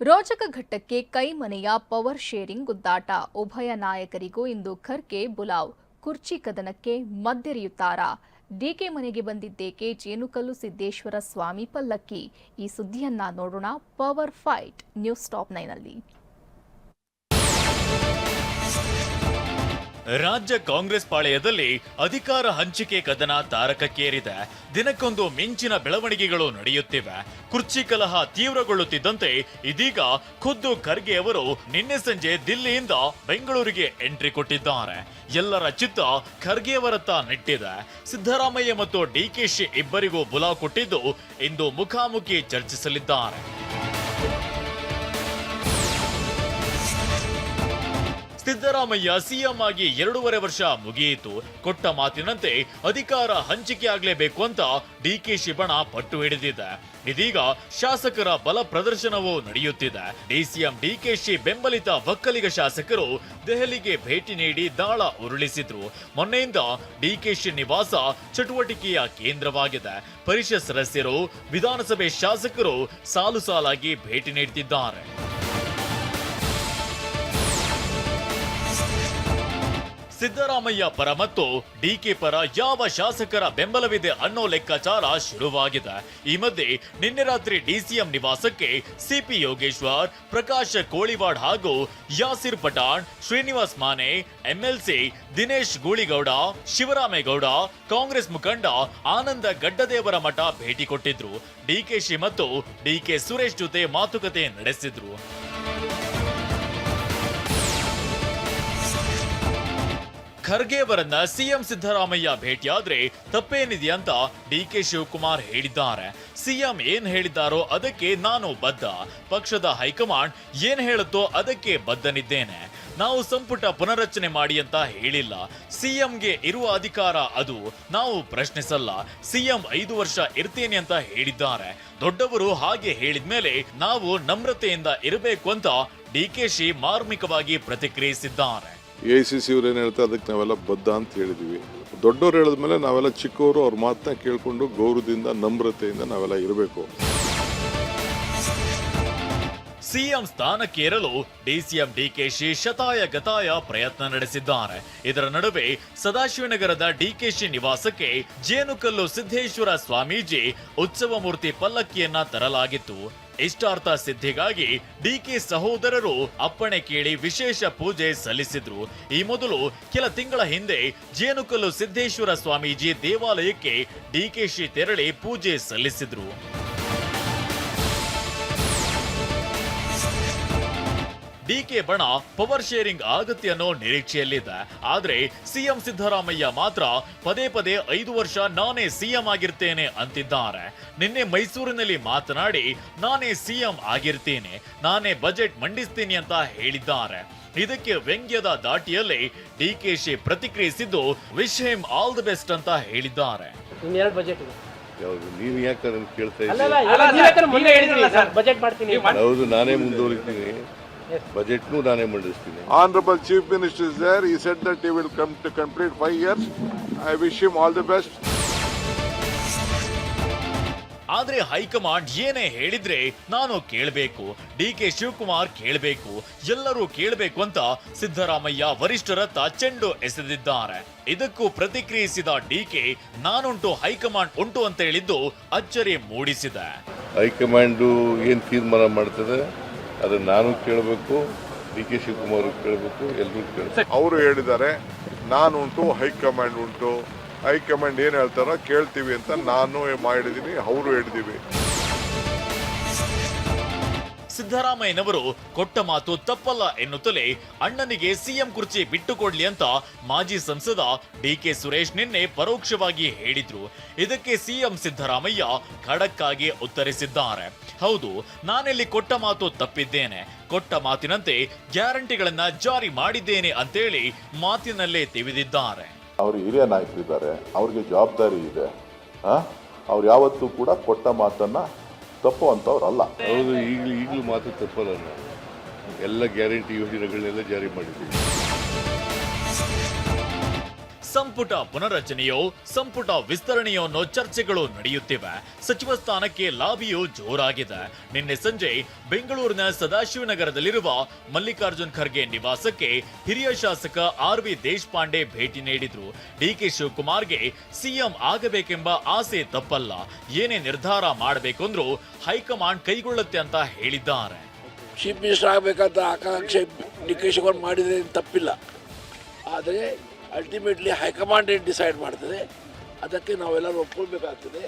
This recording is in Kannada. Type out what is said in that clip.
ರೋಚಕ ಘಟ್ಟಕ್ಕೆ ಕೈಮನೆಯ ಪವರ್ ಶೇರಿಂಗ್ ಗುದ್ದಾಟ ಉಭಯ ನಾಯಕರಿಗೂ ಇಂದು ಖರ್ಗೆ, ಬುಲಾವ್, ಕುರ್ಚಿ ಕದನಕ್ಕೆ ಮದ್ದೆರೆಯುತ್ತಾರಾ ಡಿಕೆ ಮನೆಗೆ ಬಂದಿದ್ದೇಕೆ ಜೇನುಕಲ್ಲು ಸಿದ್ದೇಶ್ವರ ಸ್ವಾಮಿ ಪಲ್ಲಕ್ಕಿ? ಈ ಸುದ್ದಿಯನ್ನ ನೋಡೋಣ ಪವರ್ ಫೈಟ್ ನ್ಯೂಸ್ ಟಾಪ್ ನೈನಲ್ಲಿ ರಾಜ್ಯ ಕಾಂಗ್ರೆಸ್ ಪಾಳೆಯದಲ್ಲಿ ಅಧಿಕಾರ ಹಂಚಿಕೆ ಕದನ ತಾರಕಕ್ಕೇರಿದೆ. ದಿನಕ್ಕೊಂದು ಮಿಂಚಿನ ಬೆಳವಣಿಗೆಗಳು ನಡೆಯುತ್ತಿವೆ. ಕುರ್ಚಿ ಕಲಹ ತೀವ್ರಗೊಳ್ಳುತ್ತಿದ್ದಂತೆ ಇದೀಗ ಖುದ್ದು ಖರ್ಗೆ ಅವರು ನಿನ್ನೆ ಸಂಜೆ ದಿಲ್ಲಿಯಿಂದ ಬೆಂಗಳೂರಿಗೆ ಎಂಟ್ರಿ ಕೊಟ್ಟಿದ್ದಾರೆ. ಎಲ್ಲರ ಚಿತ್ತ ಖರ್ಗೆಯವರತ್ತ ನೆಟ್ಟಿದೆ. ಸಿದ್ದರಾಮಯ್ಯ ಮತ್ತು ಡಿಕೆಶಿ ಇಬ್ಬರಿಗೂ ಬುಲಾ ಕೊಟ್ಟಿದ್ದು ಇಂದು ಮುಖಾಮುಖಿ ಚರ್ಚಿಸಲಿದ್ದಾರೆ. ಸಿದ್ದರಾಮಯ್ಯ ಸಿಎಂ ಆಗಿ ಎರಡೂವರೆ ವರ್ಷ ಮುಗಿಯಿತು. ಕೊಟ್ಟ ಮಾತಿನಂತೆ ಅಧಿಕಾರ ಹಂಚಿಕೆ ಆಗಲೇಬೇಕು ಅಂತ ಡಿಕೆಶಿ ಬಣ ಪಟ್ಟು ಹಿಡಿದಿದೆ. ಇದೀಗ ಶಾಸಕರ ಬಲ ಪ್ರದರ್ಶನವೂ ನಡೆಯುತ್ತಿದೆ. ಡಿಸಿಎಂ ಡಿಕೆಶಿ ಬೆಂಬಲಿತ ಒಕ್ಕಲಿಗ ಶಾಸಕರು ದೆಹಲಿಗೆ ಭೇಟಿ ನೀಡಿ ದಾಳ ಉರುಳಿಸಿದ್ರು. ಮೊನ್ನೆಯಿಂದ ಡಿಕೆಶಿ ನಿವಾಸ ಚಟುವಟಿಕೆಯ ಕೇಂದ್ರವಾಗಿದೆ. ಪರಿಷತ್ ಸದಸ್ಯರು, ವಿಧಾನಸಭೆ ಶಾಸಕರು ಸಾಲು ಸಾಲಾಗಿ ಭೇಟಿ ನೀಡುತ್ತಿದ್ದಾರೆ ಸಿದ್ದರಾಮಯ್ಯ ಪರ ಮತ್ತು ಡಿಕೆ ಪರ ಯಾವ ಶಾಸಕರ ಬೆಂಬಲವಿದೆ ಅನ್ನೋ ಲೆಕ್ಕಾಚಾರ ಶುರುವಾಗಿದೆ. ಈ ಮಧ್ಯೆ ನಿನ್ನೆ ರಾತ್ರಿ ಡಿಸಿಎಂ ನಿವಾಸಕ್ಕೆ ಸಿಪಿ ಯೋಗೇಶ್ವರ್, ಪ್ರಕಾಶ್ ಕೋಳಿವಾಡ್ ಹಾಗೂ ಯಾಸಿರ್ ಪಠಾಣ್, ಶ್ರೀನಿವಾಸ್ ಮಾನೆ, ಎಂಎಲ್ಸಿ ದಿನೇಶ್ ಗೂಳಿಗೌಡ, ಶಿವರಾಮೇಗೌಡ, ಕಾಂಗ್ರೆಸ್ ಮುಖಂಡ ಆನಂದ ಗಡ್ಡದೇವರ ಮಠ ಭೇಟಿ ಕೊಟ್ಟಿದ್ರು. ಡಿಕೆಶಿ ಮತ್ತು ಡಿಕೆ ಸುರೇಶ್ ಜೊತೆ ಮಾತುಕತೆ ನಡೆಸಿದ್ರು. ಖರ್ಗೆ ಅವರನ್ನ ಸಿಎಂ ಸಿದ್ದರಾಮಯ್ಯ ಭೇಟಿಯಾದ್ರೆ ತಪ್ಪೇನಿದೆ ಅಂತ ಡಿ ಕೆ ಶಿವಕುಮಾರ್ ಹೇಳಿದ್ದಾರೆ. ಸಿಎಂ ಏನ್ ಹೇಳಿದ್ದಾರೋ ಅದಕ್ಕೆ ನಾನು ಬದ್ಧ. ಪಕ್ಷದ ಹೈಕಮಾಂಡ್ ಏನ್ ಹೇಳುತ್ತೋ ಅದಕ್ಕೆ ಬದ್ಧನಿದ್ದೇನೆ. ನಾವು ಸಂಪುಟ ಪುನರಚನೆ ಮಾಡಿ ಅಂತ ಹೇಳಿಲ್ಲ. ಸಿಎಂಗೆ ಇರುವ ಅಧಿಕಾರ ಅದು, ನಾವು ಪ್ರಶ್ನಿಸಲ್ಲ. ಸಿಎಂ ಐದು ವರ್ಷ ಇರ್ತೇನೆ ಅಂತ ಹೇಳಿದ್ದಾರೆ. ದೊಡ್ಡವರು ಹಾಗೆ ಹೇಳಿದ ಮೇಲೆ ನಾವು ನಮ್ರತೆಯಿಂದ ಇರಬೇಕು ಅಂತ ಡಿಕೆಶಿ ಮಾರ್ಮಿಕವಾಗಿ ಪ್ರತಿಕ್ರಿಯಿಸಿದ್ದಾರೆ. ಎ ಸಿ ಸಿ ಅವ್ರು ಏನು ಹೇಳ್ತಾರೆ? ಅದಕ್ಕೆ ನಾವೆಲ್ಲ ಬದ್ಧ ಅಂತ ಹೇಳಿದ್ವಿ. ದೊಡ್ಡವ್ರು ಹೇಳಿದ್ಮೇಲೆ ನಾವೆಲ್ಲ ಚಿಕ್ಕವರು ಅವ್ರ ಮಾತನ್ನ ಕೇಳಿಕೊಂಡು ಗೌರವದಿಂದ, ನಮ್ರತೆಯಿಂದ ನಾವೆಲ್ಲ ಇರಬೇಕು. ಸಿಎಂ ಸ್ಥಾನಕ್ಕೇರಲು ಡಿಸಿಎಂ ಡಿಕೆಶಿ ಶತಾಯ ಗತಾಯ ಪ್ರಯತ್ನ ನಡೆಸಿದ್ದಾರೆ. ಇದರ ನಡುವೆ ಸದಾಶಿವನಗರದ ಡಿಕೆಶಿ ನಿವಾಸಕ್ಕೆ ಜೇನುಕಲ್ಲು ಸಿದ್ದೇಶ್ವರ ಸ್ವಾಮೀಜಿ ಉತ್ಸವ ಮೂರ್ತಿ ಪಲ್ಲಕ್ಕಿಯನ್ನ ತರಲಾಗಿತ್ತು. ಇಷ್ಟಾರ್ಥ ಸಿದ್ಧಿಗಾಗಿ ಡಿಕೆ ಸಹೋದರರು ಅಪ್ಪಣೆ ಕೇಳಿ ವಿಶೇಷ ಪೂಜೆ ಸಲ್ಲಿಸಿದ್ರು. ಈ ಮೊದಲು ಕೆಲ ತಿಂಗಳ ಹಿಂದೆ ಜೇನುಕಲ್ಲು ಸಿದ್ದೇಶ್ವರ ಸ್ವಾಮೀಜಿ ದೇವಾಲಯಕ್ಕೆ ಡಿಕೆಶಿ ತೆರಳಿ ಪೂಜೆ ಸಲ್ಲಿಸಿದ್ರು. ಡಿಕೆ ಬಣ ಪವರ್ ಶೇರಿಂಗ್ ಆಗತ್ತೆ ಅನ್ನೋ ನಿರೀಕ್ಷೆಯಲ್ಲಿದೆ ಆದ್ರೆ ಸಿಎಂ ಸಿದ್ದರಾಮಯ್ಯ ಮಾತ್ರ ಪದೇ ಪದೇ ಐದು ವರ್ಷ ನಾನೇ ಸಿಎಂ ಆಗಿರ್ತೇನೆ ಅಂತಿದ್ದಾರೆ ನಿನ್ನೆ ಮೈಸೂರಿನಲ್ಲಿ ಮಾತನಾಡಿ ನಾನೇ ಸಿಎಂ ಆಗಿರ್ತೇನೆ ನಾನೇ ಬಜೆಟ್ ಮಂಡಿಸ್ತೀನಿ ಅಂತ ಹೇಳಿದ್ದಾರೆ ಇದಕ್ಕೆ ವ್ಯಂಗ್ಯದ ದಾಟಿಯಲ್ಲಿ DKShi ಪ್ರತಿಕ್ರಿಯಿಸಿದ್ದು wish him all the best ಅಂತ ಹೇಳಿದ್ದಾರೆ ನೀವು ಯಾಕೆ ಅದನ್ನು ಕೇಳ್ತಾ ಅಲ್ಲ ಇದ್ದೀರಿ ಅಲ್ಲ, ನೀವ್ ಮೊನ್ನೆ ಹೇಳಿದ್ರಲ್ಲ ಸರ್ ಬಜೆಟ್ ಮಾಡ್ತೀನಿ ಹೌದು ನಾನೇ ಮುಂದುವರಿತೀನಿ ಬಜೆಟ್ನು ನಾನೇ ಮಂಡಿಸ್ತೀನಿ Honorable chief minister is there. ಸೆಟ್ said that he will come to complete five I I wish him all the best. ಆದ್ರೆ ಹೈಕಮಾಂಡ್ ಏನೇ ಹೇಳಿದ್ರೆ ನಾನು ಕೇಳಬೇಕು ಡಿ ಕೆ ಶಿವಕುಮಾರ್ ಕೇಳಬೇಕು ಎಲ್ಲರೂ ಕೇಳಬೇಕು ಅಂತ ಸಿದ್ದರಾಮಯ್ಯ ವರಿಷ್ಠರತ್ತ ಚೆಂಡು ಎಸೆದಿದ್ದಾರೆ ಇದಕ್ಕೂ ಪ್ರತಿಕ್ರಿಯಿಸಿದ ಡಿ ಕೆ ನಾನುಂಟು ಹೈಕಮಾಂಡ್ ಉಂಟು ಅಂತ ಹೇಳಿದ್ದು ಅಚ್ಚರಿ ಮೂಡಿಸಿದೆ ಹೈಕಮಾಂಡು ಏನು ತೀರ್ಮಾನ ಮಾಡ್ತದೆ ಅದನ್ನು ನಾನು ಕೇಳಬೇಕು, ಡಿ ಕೆ ಶಿವಕುಮಾರ್ ಕೇಳಬೇಕು ಎಲ್ಲರೂ ಕೇಳಬೇಕು. ಅವರು ಹೇಳಿದ್ದಾರೆ, ನಾನು ಉಂಟು, ಹೈಕಮಾಂಡ್ ಉಂಟು. ಹೈಕಮಾಂಡ್ ಏನು ಹೇಳ್ತಾರೋ ಕೇಳ್ತೀವಿ ಅಂತ ನಾನು ಮಾಡಿದ್ದೀನಿ ಅವರು ಹೇಳಿದೀವಿ. ಸಿದ್ದರಾಮಯ್ಯನವರು, ಕೊಟ್ಟ ಮಾತು ತಪ್ಪಲ್ಲ ಎನ್ನುತ್ತಲೇ ಅಣ್ಣನಿಗೆ ಸಿಎಂ ಕುರ್ಚಿ ಬಿಟ್ಟುಕೊಡ್ಲಿ ಅಂತ ಮಾಜಿ ಸಂಸದ ಡಿಕೆ ಸುರೇಶ್ ನಿನ್ನೆ ಪರೋಕ್ಷವಾಗಿ ಹೇಳಿದ್ರು. ಇದಕ್ಕೆ ಸಿಎಂ ಸಿದ್ದರಾಮಯ್ಯ ಖಡಕ್ ಉತ್ತರಿಸಿದ್ದಾರೆ. ಹೌದು, ನಾನಿಲ್ಲಿ ಕೊಟ್ಟ ಮಾತು ತಪ್ಪಿದ್ದೇನೆ. ಕೊಟ್ಟ ಮಾತಿನಂತೆ ಗ್ಯಾರಂಟಿಗಳನ್ನ ಜಾರಿ ಮಾಡಿದ್ದೇನೆ ಅಂತೇಳಿ ಮಾತಿನಲ್ಲೇ ತಿವಿದಿದ್ದಾರೆ ಅವರು ಹಿರಿಯ ನಾಯಕರಿದ್ದಾರೆ. ಅವ್ರಿಗೆ ಜವಾಬ್ದಾರಿ ಇದೆ. ಅವ್ರು ಯಾವತ್ತೂ ಕೂಡ ಕೊಟ್ಟ ಮಾತನ್ನ ತಪ್ಪುವಂಥವ್ರಲ್ಲ ಹೌದು ಈಗಲೂ ಈಗಲೂ ಮಾತು ತಪ್ಪಲ್ಲ. ಎಲ್ಲ ಗ್ಯಾರಂಟಿ ಯೋಜನೆಗಳನ್ನೆಲ್ಲ ಜಾರಿ ಮಾಡಿದ್ದೀವಿ. ಸಂಪುಟ ಪುನರಚನೆಯೋ ಸಂಪುಟ ವಿಸ್ತರಣೆಯೋ ಅನ್ನೋ ಚರ್ಚೆಗಳು ನಡೆಯುತ್ತಿವೆ. ಸಚಿವ ಸ್ಥಾನಕ್ಕೆ ಲಾಬಿಯೂ ಜೋರಾಗಿದೆ. ನಿನ್ನೆ ಸಂಜೆ ಬೆಂಗಳೂರಿನ ಸದಾಶಿವನಗರದಲ್ಲಿರುವ ಮಲ್ಲಿಕಾರ್ಜುನ್ ಖರ್ಗೆ ನಿವಾಸಕ್ಕೆ ಹಿರಿಯ ಶಾಸಕ ಆರ್ ವಿ ದೇಶಪಾಂಡೆ ಭೇಟಿ ನೀಡಿದ್ರು. ಡಿಕೆ ಶಿವಕುಮಾರ್ಗೆ ಸಿಎಂ ಆಗಬೇಕೆಂಬ ಆಸೆ ತಪ್ಪಲ್ಲ. ಏನೇ ನಿರ್ಧಾರ ಮಾಡಬೇಕೆಂದ್ರೂ ಹೈಕಮಾಂಡ್ ಕೈಗೊಳ್ಳುತ್ತೆ ಅಂತ ಹೇಳಿದ್ದಾರೆ. ಚೀಫ್ ಮಿನಿಸ್ಟರ್ ಆಗಬೇಕಂತ ಆಕಾಂಕ್ಷೆ ಡಿ ಕೆ ಶಿವಕುಮಾರ್ ಮಾಡಿದ್ರೆ ತಪ್ಪಿಲ್ಲ. ಆದರೆ ಅಲ್ಟಿಮೇಟ್ಲಿ ಹೈಕಮಾಂಡ್ ಡಿಸೈಡ್ ಮಾಡ್ತದೆ? ಅದಕ್ಕೆ ನಾವೆಲ್ಲರೂ ಒಪ್ಕೊಳ್ಬೇಕಾಗ್ತದೆ.